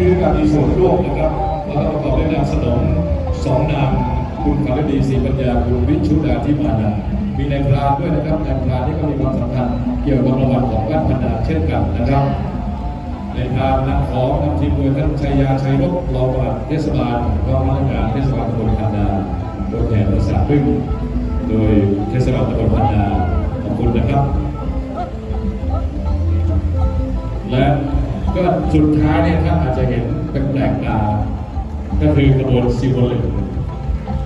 นี่คือการมีส่วนร่วมนะครับแล้วก็ประกอบด้วยนามสนมสองนามคุณคารดีศรีปัญญาคุณวิชุดาที่มานามีนายพรานด้วยนะครับนายพรานนี่ก็มีความสำคัญเกี่ยวกับประวัติของวัดพันาเช่นกันนะครับในทางนำของนำทีมโดยท่านชัยยาชัยรบรองปลัดเทศบาลรองราชการเทศบาลตำบลพันนาโดยแทนรักษาพึ่งโดยเทศบาลตำบลพันนาขอบคุณนะครับ และ ก็สุดท้ายเนี่ยท่านอาจจะเห็นเป็นแปลกตาก็คือกระบวนซิวลึง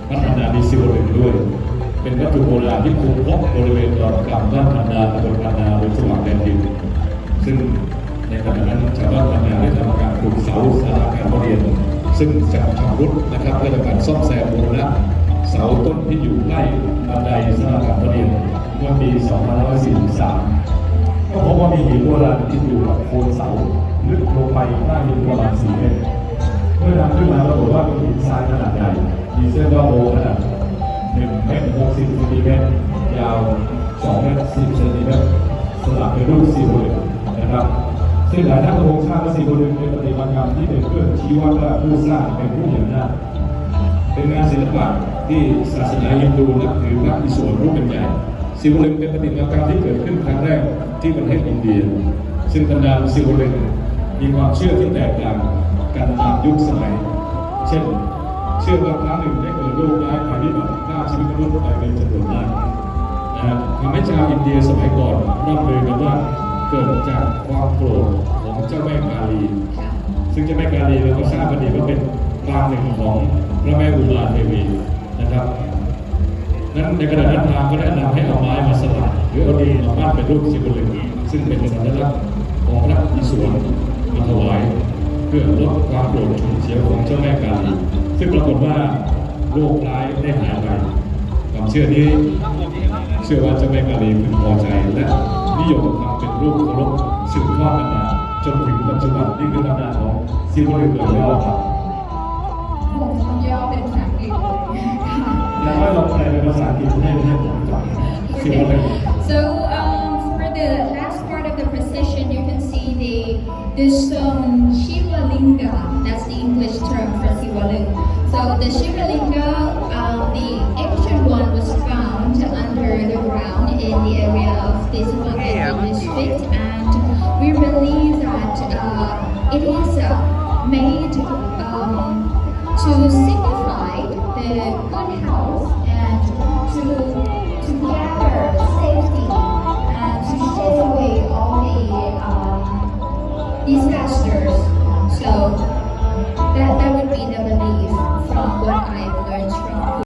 พัฒนามีซิวลึงด้วย เป็นวัตถุโบราณที่ถูกพบบริเวณดอนกำบ้านพันนาตำบลพันนาบนสว่างแดนดินซึ่งในขณะนั้นชาวบ้านพันนาได้ทำการปลูกเสาสาราการประเรียน ซึ่งจากชำรุดนะครับได้ทำการซ่อมแซมบูรณะเสาต้นที่อยู่ใกล้บันไดสาราการประเรียนเมื่อปี 2543 ก็พบว่ามีหินโบราณติดอยู่กับโคนเสาลึกลงไปใต้ดินประมาณ4เมตร เมื่อนำขึ้นมาปรากฏว่าเป็นหินทรายขนาดใหญ่มีเส้นรอบโบขนาด1เมตร60เซนติเมตรยาว2เมตร10เซนติเมตรสลับเป็นรูปสี่เหลี่ยมนะครับซึ่งหลายท่านก็คงทราบว่าสี่เหลี่ยมเป็นปฏิมากรรมที่เป็นเครื่องชี้วัดว่าผู้สร้างเป็นผู้มีอำนาจเป็นงานศิลปะที่ศาสนาฮินดูนับถือพระอิศวรรูปเป็นใหญ่ ซิวลึงเป็นปฏิมากรรมที่เกิดขึ้นครั้งแรกที่ประเทศอินเดีย ซึ่งบรรดาซิวลึงมีความเชื่อที่แตกต่างกันตามยุคสมัย เช่น เชื่อว่าครั้งหนึ่งได้เกิดโรคร้ายภัยพิบัติฆ่าชีวิตมนุษย์ไปเป็นจำนวนมากนะครับทำให้ชาวอินเดียสมัยก่อนร่ำลือกันว่าเกิดจากความโกรธของเจ้าแม่กาลี ซึ่งเจ้าแม่กาลีเราก็ทราบกันดีว่าเป็นปางหนึ่งของพระแม่อุมาเทวีนะครับ นั้นในขณะนั้นพราหมณ์ก็ได้นำให้เอาไม้มาสลักหรือเอาดินมาปั้นเป็นรูปสิบลึงซึ่งเป็นสัญลักษณ์ของพระอิศวรมาถวาย เพื่อลดความโกรธฉุนเฉียของเจ้าแม่กาลีซึ่งปรากฏว่าโรคร้ายได้หายไปความเชื่อนี้ เชื่อว่าเจ้าแม่กาลีพึงพอใจและนิยมทำเป็นรูปเคารพสืบทอดกันมาจนถึงปัจจุบันนี่คือตำนานของซิวลึงเลยแล้วครับผมต้องย่อเป็นภาษา the stone Shiva Linga. That's the English term for Shivalinga. So the Shiva Linga, um, the ancient one was found under the ground in the area of this Mangalore district, and we believe that uh, it is uh, made um, to signify the good health and to to gather